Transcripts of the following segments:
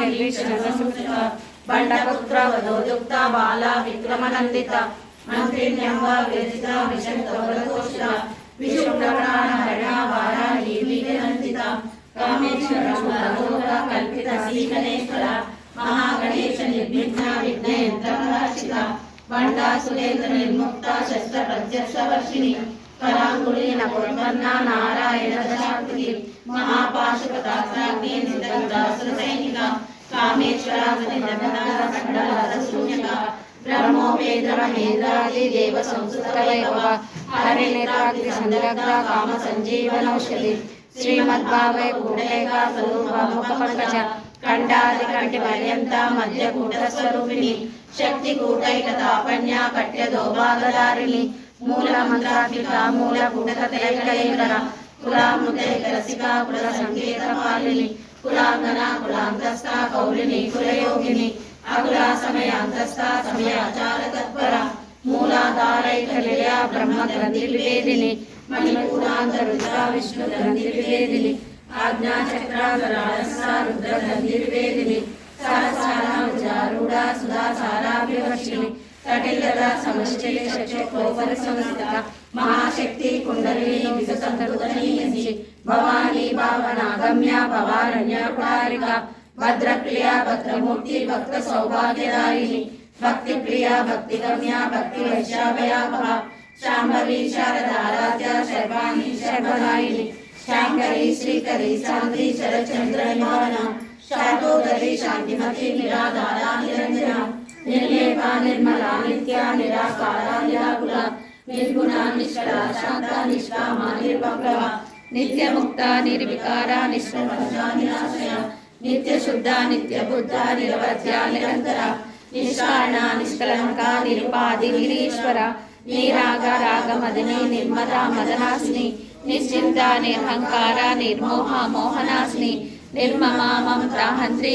నిర్విష్ణ బండపుత్ర వధోయుక్త బాల విక్రమనందిత మంత్రిణ్యంబ విరచిత విషంతవరకోషిత విశుభ్రప్రాణ హరణ వారాహి వినందిత కామేశ్వర మహోగ కల్పిత శ్రీగణేశ్వర మహాగణేశ నిర్విఘ్న విఘ్నయంత్రమరాశిత బండా సురేంద్ర నిర్ముక్త శస్త్ర ప్రత్యక్ష వర్షిణి కరాంగుళి నకోత్పన్న నారాయణ దశాకృతి మహాపాశుపతాగ్ని నిదంతాసుర సైనిక కామేశ్వర శూన్యక బ్రహ్మోపేంద్ర మహేంద్రాది దేవ సంస్కృత హరి నేత్రాగ్ని సందగ్ధ కామ సంజీవనౌషధి శ్రీమద్భావే పంకజ కంటి పర్యంత మధ్య శక్తి కూటైక తాపన్య కట్య దోభాగదారిణి మూల మంత్రాధిక మూల కూటక తైకలేకర కులామృతైక రసిక కుల సంకేత పాలిని కులాంగన కులాంతస్థ కౌలిని కులయోగిని అకుల తత్పర మూలాధారైక నిలయ బ్రహ్మ గ్రంథి వివేదిని విష్ణు గ్రంథి వివేదిని ఆజ్ఞా రుద్ర గ్రంథి వివేదిని సుధా సారాభివర్షిణి కటిలత సమశ్చలి శక్కోపరి సంస్థిత మహాశక్తి కుండలిని వికసంతరుదనీయంచి భవానీ భావనాగమ్య భవారణ్య కుడారిక. భద్రప్రియ భద్రమూర్తి భక్త సౌభాగ్యదాయిని భక్తి ప్రియ భక్తి గమ్య భక్తి వైశాభయాభవ శాంభవి శారదారాధ్య శర్వాణి శర్వదాయిని. శాంకరి శ్రీకరి శాంతి శరచంద్ర నివారణ శాంతోదరి శాంతిమతి నిరాధార నిరంజన. నిర్లేప నిర్మల నిత్య నిరాకార నిరాకుల నిర్గుణ నిష్కల శాంత నిష్కామ నిర్వక్రవ నిత్యముక్త నిర్వికార నిశ్చల నిరాశయ నిత్య శుద్ధ నిత్య బుద్ధ నిరవధ్య నిరంతర నిష్కారణ నిష్కలంక నిరుపాధి నిరీశ్వర నీరాగ రాగమదిని నిర్మద మదనాశిని నిశ్చింత నిర్హంకార నిర్మోహ మోహనాశిని నిర్మమ మమత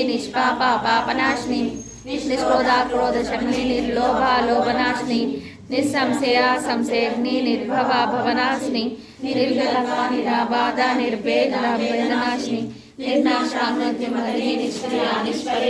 నిష్పాప పాపనాశిని निष्क्रोधा क्रोधशग्नि निर्लोभा लोभनाशनी निर्भवा भवनाशनी निर्गलता निराबाधा निर्भेद भेदनाशनी निष्क्रिया निष्परि